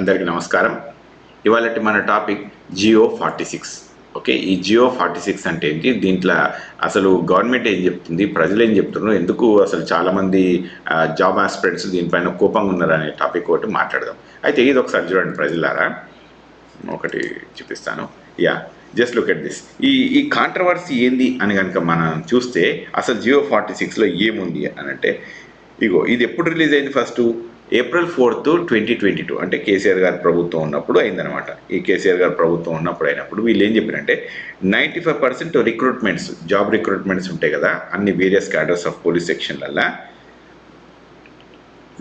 అందరికీ నమస్కారం. ఇవాళ మన topic GO forty six. Okay ఈ జియో ఫార్టీ సిక్స్ అంటే ఏంటి? దీంట్లో అసలు గవర్నమెంట్ ఏం చెప్తుంది? ప్రజలు ఏం చెప్తున్నారు? ఎందుకు అసలు చాలామంది జాబ్ ఆస్పిరెంట్స్ దీనిపైన కోపంగా ఉన్నారు అనే టాపిక్ ఒకటి మాట్లాడదాం. అయితే ఇది ఒకసారి చూడండి ప్రజలారా. ఒకటి చూపిస్తాను. Yeah just look at this. ఈ ఈ కాంట్రవర్సీ ఏంది అని కనుక మనం చూస్తే అసలు జియో ఫార్టీ సిక్స్లో ఏముంది అని అంటే ఇగో ఇది ఎప్పుడు రిలీజ్ అయింది first? April fourth twenty twenty two. అంటే కేసీఆర్ గారి ప్రభుత్వం ఉన్నప్పుడు అయిందనమాట ఈ కేసీఆర్ గారి ప్రభుత్వం ఉన్నప్పుడు అయినప్పుడు వీళ్ళు ఏం చెప్పారంటే ninety five percent recruitments job recruitments ఉంటాయి కదా అన్ని వేరియస్ క్యాడర్స్ ఆఫ్ పోలీస్ సెక్షన్లల్లో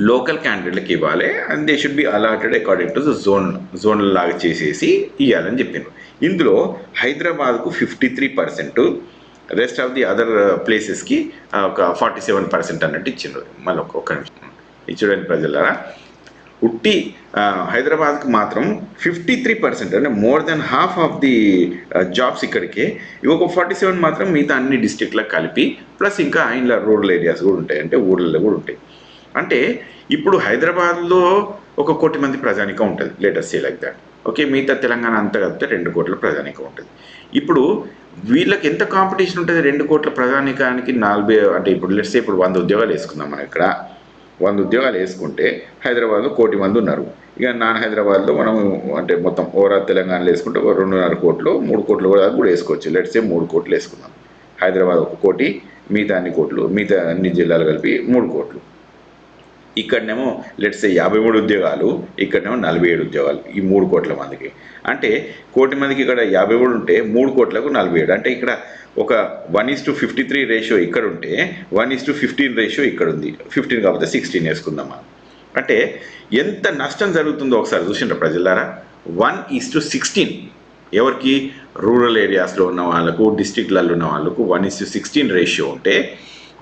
లోకల్ క్యాండిడేట్లకు ఇవ్వాలి and they should be allotted according to zone zone లాగా చేసేసి ఇవ్వాలని చెప్పారు ఇందులో హైదరాబాద్కు fifty three percent rest of the other ప్లేసెస్కి ఒక ఫార్టీ సెవెన్ పర్సెంట్ అన్నట్టు ఇచ్చిండ్రు. మళ్ళీ ఒక్క నిమిషం. ఇది చూడండి ప్రజలారా. ఉట్టి హైదరాబాద్కి మాత్రం ఫిఫ్టీ త్రీ పర్సెంట్ అంటే more than half of the jobs ఇక్కడికే. ఒక ఫార్టీ సెవెన్ మాత్రం మిగతా అన్ని డిస్టిక్లకు కలిపి ప్లస్ ఇంకా ఇంట్లో రూరల్ ఏరియాస్ కూడా ఉంటాయి అంటే ఊళ్ళలో కూడా ఉంటాయి. అంటే ఇప్పుడు హైదరాబాద్లో ఒక కోటి మంది ప్రజానికం ఉంటుంది latest say like that okay మిగతా తెలంగాణ అంతా కలిపితే రెండు కోట్ల ప్రజానికం ఉంటుంది. ఇప్పుడు వీళ్ళకి ఎంత కాంపిటీషన్ ఉంటుంది రెండు కోట్ల ప్రజానికానికి నలభై అంటే ఇప్పుడు లెట్స్ ఇప్పుడు వంద ఉద్యోగాలు వేసుకుందాం మనం ఇక్కడ. వంద ఉద్యోగాలు వేసుకుంటే హైదరాబాద్లో కోటి మంది ఉన్నారు. ఇక నాన్ హైదరాబాద్లో మనం అంటే మొత్తం ఓవరాల్ తెలంగాణలో వేసుకుంటే రెండున్నర కోట్లు మూడు కోట్లు కూడా కూడా వేసుకోవచ్చు. లెట్సే మూడు కోట్లు వేసుకుందాం. హైదరాబాద్ ఒక కోటి మిగతా అన్ని కోట్లు మిగతా అన్ని జిల్లాలు కలిపి మూడు కోట్లు. ఇక్కడనేమో లెట్స్ యాభై మూడు ఉద్యోగాలు ఇక్కడనేమో నలభై ఏడు ఉద్యోగాలు ఈ మూడు కోట్ల మందికి. అంటే కోటి మందికి ఇక్కడ యాభై మూడు ఉంటే మూడు కోట్లకు నలభై ఏడు. అంటే ఇక్కడ ఒక one is to fifty three ratio ఇక్కడ ఉంటే one is to fifteen ratio ఇక్కడ ఉంది ఫిఫ్టీన్ కాకపోతే సిక్స్టీన్ వేసుకుందాం మనం అంటే ఎంత నష్టం జరుగుతుందో ఒకసారి చూసిండ్రు ప్రజలారా? వన్ ఈస్ టు సిక్స్టీన్ ఎవరికి? రూరల్ ఏరియాస్లో ఉన్న వాళ్ళకు డిస్టిక్లలో ఉన్న వాళ్ళకు one is to sixteen ratio ఉంటే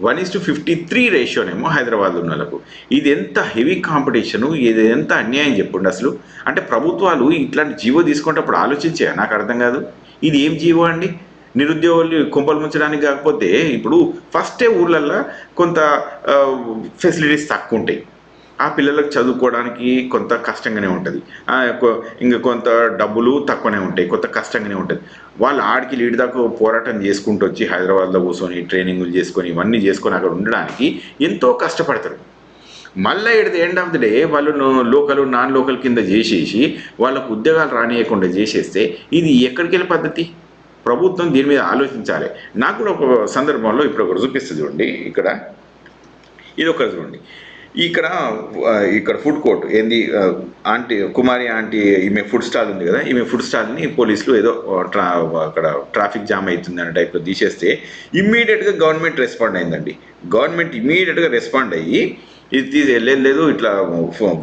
one is to fifty three రేషియోనేమో Hyderabad ఉన్నలకు వాళ్ళకు. ఇది ఎంత హెవీ కాంపిటీషను ఇది ఎంత అన్యాయం చెప్పండి అసలు? అంటే ప్రభుత్వాలు ఇట్లాంటి జీవో తీసుకునేటప్పుడు ఆలోచించే నాకు అర్థం కాదు. ఇది ఏం జీవో అండి? నిరుద్యోగులు కుంపలు ముంచడానికి కాకపోతే ఇప్పుడు ఫస్టే ఊర్లల్లో కొంత ఫెసిలిటీస్ తక్కువ ఉంటాయి. ఆ పిల్లలకు చదువుకోవడానికి కొంత కష్టంగానే ఉంటుంది. కొ- ఇంకా కొంత డబ్బులు తక్కువనే ఉంటాయి కొంత కష్టంగానే ఉంటుంది. వాళ్ళు ఆడికి లీడ్ దాకా పోరాటం చేసుకుంటూ వచ్చి హైదరాబాద్లో కూర్చొని ట్రైనింగ్లు చేసుకొని ఇవన్నీ చేసుకొని అక్కడ ఉండడానికి ఎంతో కష్టపడతారు. మళ్ళీ ఇడితే ఎండ్ ఆఫ్ ది డే వాళ్ళు లోకల్ నాన్ లోకల్ కింద చేసేసి వాళ్ళకు ఉద్యోగాలు రానియకుండా చేసేస్తే ఇది ఎక్కడికి వెళ్ళే పద్ధతి? ప్రభుత్వం దీని మీద ఆలోచించాలి. నాకు కూడా ఒక సందర్భంలో ఇప్పుడు ఒకటి చూపిస్తుంది చూడండి. ఇక్కడ ఇది ఒక చూడండి. ఇక్కడ ఇక్కడ ఫుడ్ కోర్ట్ ఏంది ఆంటీ కుమారి ఆంటీ ఈమె ఫుడ్ స్టాల్ ఉంది కదా ఈమె ఫుడ్ స్టాల్ని పోలీసులు ఏదో ట్రా అక్కడ ట్రాఫిక్ జామ్ అవుతుంది అనే టైప్లో తీసేస్తే ఇమ్మీడియట్గా గవర్నమెంట్ రెస్పాండ్ అయిందండి. గవర్నమెంట్ ఇమ్మీడియట్గా రెస్పాండ్ అయ్యి ఇది తీసి లేదు లేదు ఇట్లా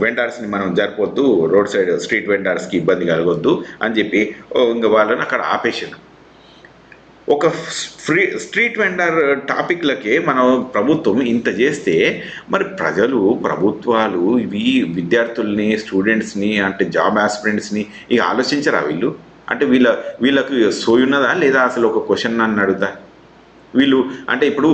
వెండార్స్ని మనం జరపొద్దు రోడ్ సైడ్ స్ట్రీట్ వెండార్స్కి ఇబ్బంది కలగొద్దు అని చెప్పి ఇంకా వాళ్ళని అక్కడ ఆపేసాను ఒక ఫ్రీ స్ట్రీట్ వెండర్ టాపిక్లకే మనం ప్రభుత్వం ఇంత చేస్తే మరి ప్రజలు ప్రభుత్వాలు ఇవి విద్యార్థుల్ని స్టూడెంట్స్ని అంటే జాబ్ ఆస్పిరెంట్స్ని ఇక ఆలోచించరా వీళ్ళు? అంటే వీళ్ళ వీళ్ళకు సోయి ఉన్నదా లేదా అసలు ఒక క్వశ్చన్ నన్ను అడుగుతా? వీళ్ళు అంటే ఇప్పుడు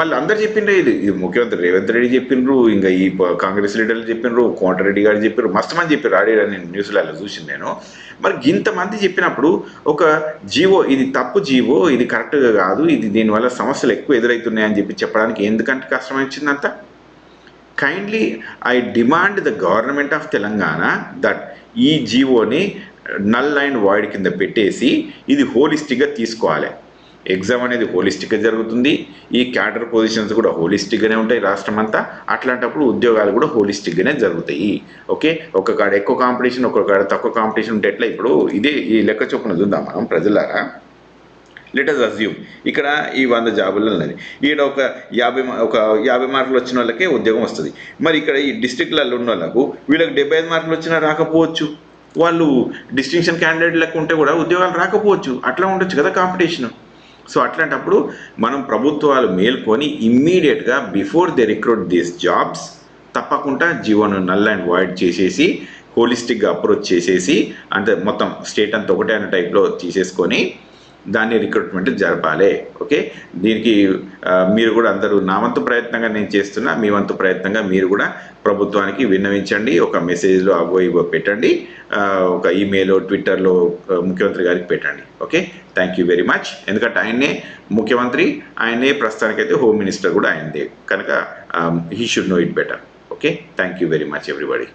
మళ్ళీ అందరు చెప్పిండ్రే ఇది. ముఖ్యమంత్రి రేవంత్ రెడ్డి చెప్పిండ్రు ఇంకా ఈ కాంగ్రెస్ లీడర్లు చెప్పిండ్రు కోమటిరెడ్డి గారు చెప్పారు మస్తు మంది చెప్పారు ఆడే నేను న్యూస్లలో చూసింది నేను. మరి ఇంతమంది చెప్పినప్పుడు ఒక జీవో ఇది తప్పు జీవో ఇది కరెక్ట్గా కాదు ఇది దీనివల్ల సమస్యలు ఎక్కువ ఎదురవుతున్నాయని చెప్పి చెప్పడానికి ఎందుకంటే కష్టం వచ్చిందంతా kindly I demand the government of Telangana that ఈ జీవోని నల్ అండ్ వాయిడ్ కింద పెట్టేసి ఇది హోలిస్టిక్గా తీసుకోవాలి. ఎగ్జామ్ అనేది హోలిస్టిక్గా జరుగుతుంది. ఈ క్యాడర్ పొజిషన్స్ కూడా హోలిస్టిక్గానే ఉంటాయి రాష్ట్రం అంతా అట్లాంటప్పుడు ఉద్యోగాలు కూడా హోలిస్టిక్గానే జరుగుతాయి. ఓకే? ఒక కాడ ఎక్కువ కాంపిటీషన్ ఒక కాడ తక్కువ కాంపిటీషన్ ఉంటే ఇప్పుడు ఇదే ఈ లెక్క చొప్పున చూద్దాం మనం ప్రజలారా. లెటర్స్ అజ్యూమ్ ఇక్కడ ఈ వంద జాబులు ఉన్నది. ఈడ ఒక యాభై మా- ఒక యాభై మార్కులు వచ్చిన వాళ్ళకే ఉద్యోగం వస్తుంది. మరి ఇక్కడ ఈ డిస్టిక్లలో ఉన్న వాళ్ళకు వీళ్ళకి డెబ్బై ఐదు మార్కులు వచ్చినా రాకపోవచ్చు. వాళ్ళు డిస్టింక్షన్ క్యాండిడేట్ లెక్క ఉంటే కూడా ఉద్యోగాలు రాకపోవచ్చు. అట్లా ఉండొచ్చు కదా కాంపిటీషన్. సో అట్లాంటప్పుడు మనం ప్రభుత్వాలు మేల్కొని ఇమ్మీడియట్గా before they recruit these jobs తప్పకుండా జీవోను నల్ అండ్ వాయిడ్ చేసేసి హోలిస్టిక్గా అప్రోచ్ చేసేసి అంటే మొత్తం స్టేట్ అంతా ఒకటే అనే టైప్లో తీసేసుకొని దాన్ని రిక్రూట్మెంట్ జరపాలి. ఓకే దీనికి మీరు కూడా అందరూ నా వంతు ప్రయత్నంగా నేను చేస్తున్నా మీ వంతు ప్రయత్నంగా మీరు కూడా ప్రభుత్వానికి విన్నవించండి ఒక మెసేజ్లో అవో ఇవో పెట్టండి ఒక ఈమెయిల్ ట్విట్టర్లో ముఖ్యమంత్రి గారికి పెట్టండి. Okay thank you very much ఎందుకంటే ఆయన్నే ముఖ్యమంత్రి ఆయనే ప్రస్తుతానికైతే హోమ్ మినిస్టర్ కూడా ఆయనదే. కనుక he should know it better okay thank you very much everybody